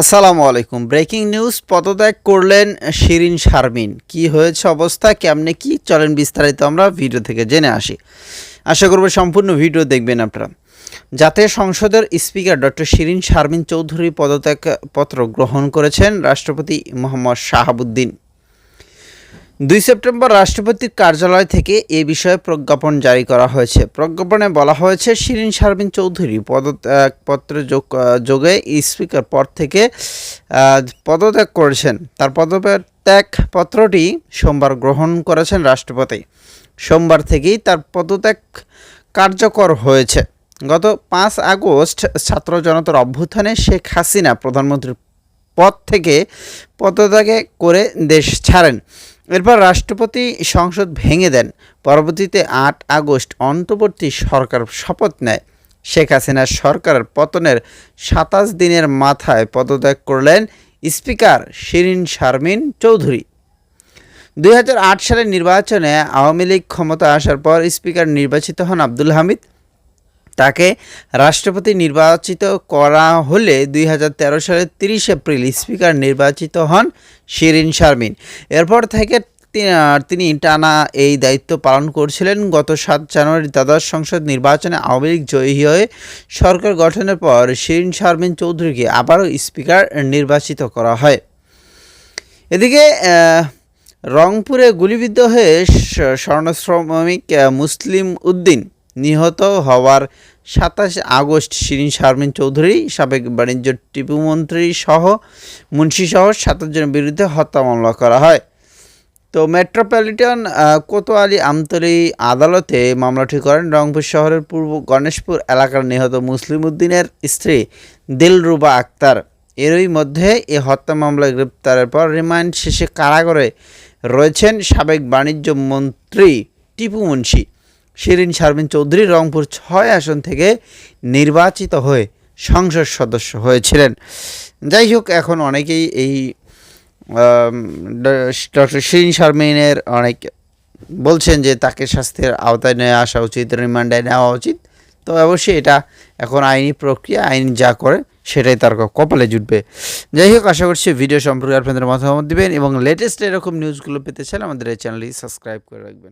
আসসালামু আলাইকুম। Breaking news, পদত্যাগ করলেন শিরিন শারমিন। কি হয়েছে অবস্থা, কেমনে কি চলেন বিস্তারিত আমরা ভিডিও থেকে জেনে আসি। আশা করব সম্পূর্ণ ভিডিও দেখবেন আপনারা। জাতীয় সংসদের স্পিকার ডক্টর শিরিন শারমিন চৌধুরী পদত্যাগ পত্র গ্রহণ করেছেন রাষ্ট্রপতি মোহাম্মদ শাহাবুদ্দিন। দুই সেপ্টেম্বর রাষ্ট্রপতির কার্যালয় থেকে এ বিষয়ে প্রজ্ঞাপন জারি করা হয়েছে। প্রজ্ঞাপনে বলা হয়েছে, শিরিন শারমিন চৌধুরী পদত্যাগপত্র যোগ যোগে স্পিকার পদ থেকে পদত্যাগ করেছেন। তার পদত্যাগ পত্রটি সোমবার গ্রহণ করেছেন রাষ্ট্রপতি। সোমবার থেকেই তার পদত্যাগ কার্যকর হয়েছে। গত পাঁচ আগস্ট ছাত্র জনতার অভ্যুত্থানে শেখ হাসিনা প্রধানমন্ত্রীর পদ থেকে পদত্যাগে করে দেশ ছাড়েন। এরপর রাষ্ট্রপতি সংসদ ভেঙে দেন। পরবর্তীতে আট আগস্ট অন্তর্বর্তী সরকার শপথ নেয়। শেখ হাসিনার সরকারের পতনের সাতাশ দিনের মাথায় পদত্যাগ করলেন স্পিকার শিরিন শারমিন চৌধুরী। দুই হাজার আট সালের নির্বাচনে আওয়ামী লীগ ক্ষমতা আসার পর স্পিকার নির্বাচিত হন আব্দুল হামিদ। তাকে রাষ্ট্রপতি নির্বাচিত করা হলে দুই হাজার তেরো সালের তিরিশ এপ্রিল স্পিকার নির্বাচিত হন শিরিন শারমিন। এরপর থেকে তিনি টানা এই দায়িত্ব পালন করছিলেন। গত সাত জানুয়ারি দ্বাদশ সংসদ নির্বাচনে আওয়ামী লীগ জয়ী হয়ে সরকার গঠনের পর শিরিন শারমিন চৌধুরীকে আবারও স্পিকার নির্বাচিত করা হয়। এদিকে রংপুরে গুলিবিদ্ধ হয়ে স্বর্ণশ্রমিক মুসলিম উদ্দিন নিহত হওয়ার সাতাশ আগস্ট শিরিন শারমিন চৌধুরী, সাবেক বাণিজ্য টিপু মন্ত্রী সহ মুন্সি সহ সাতাশ জনের বিরুদ্ধে হত্যা মামলা করা হয়। তো মেট্রোপলিটন কোতোয়ালি আমতলী আদালতে মামলাটি করেন রংপুর শহরের পূর্ব গণেশপুর এলাকার নিহত মুসলিম উদ্দিনের স্ত্রী দিলরুবা আক্তার। এরই মধ্যে এ হত্যা মামলায় গ্রেপ্তারের পর রিমান্ড শেষে কারাগারে রয়েছেন সাবেক বাণিজ্য মন্ত্রী টিপু মুন্সি। শিরিন শারমিন চৌধুরী রংপুর ছয় আসন থেকে নির্বাচিত হয়ে সংসদ সদস্য হয়েছিলেন। যাই হোক, এখন অনেকেই এই ডক্টর শিরিন শারমিনের অনেক বলছেন যে তাকে শাস্তির আওতায় নিয়ে আসা উচিত, রিমান্ডে নেওয়া উচিত। তো অবশ্যই এটা এখন আইনি প্রক্রিয়া, আইন যা করে সেটাই তার কপালে জুটবে। যাই হোক, আশা করছি ভিডিও সম্পর্কে আপনাদের মতামত দিবেন এবং লেটেস্ট এরকম নিউজগুলো পেতে চাইলে আমাদের এই চ্যানেলটি সাবস্ক্রাইব করে রাখবেন।